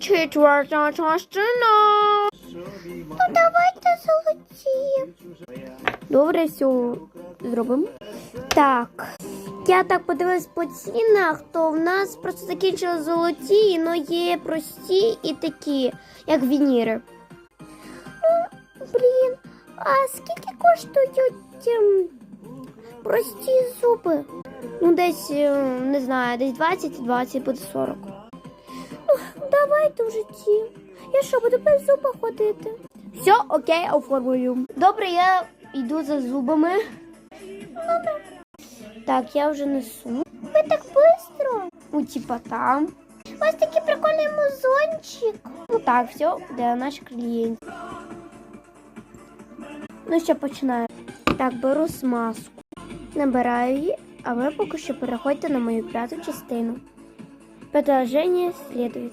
Четверта частина. Ну давайте золоті. Добре, все зробимо. Так. Я так подивилась по цінах, то в нас просто закінчили золоті, але є прості і такі, як вініри. Блін, а скільки коштують ем, прості зуби? Ну, десь, е, не знаю, десь 20 і 20 буде 40. Давайте вже ті. Я що, буду без зуба ходити? Все, окей, оформлю. Добре, я йду за зубами. Добре. Так, я вже несу. Ви так швидко. Ну, типа там. У вас такий прикольний музончик. Ну так, все, де наш клієнт. Ну, що починаю. Так, беру смазку. Набираю її, а ви поки що переходьте на мою п'яту частину. Продолжение следует.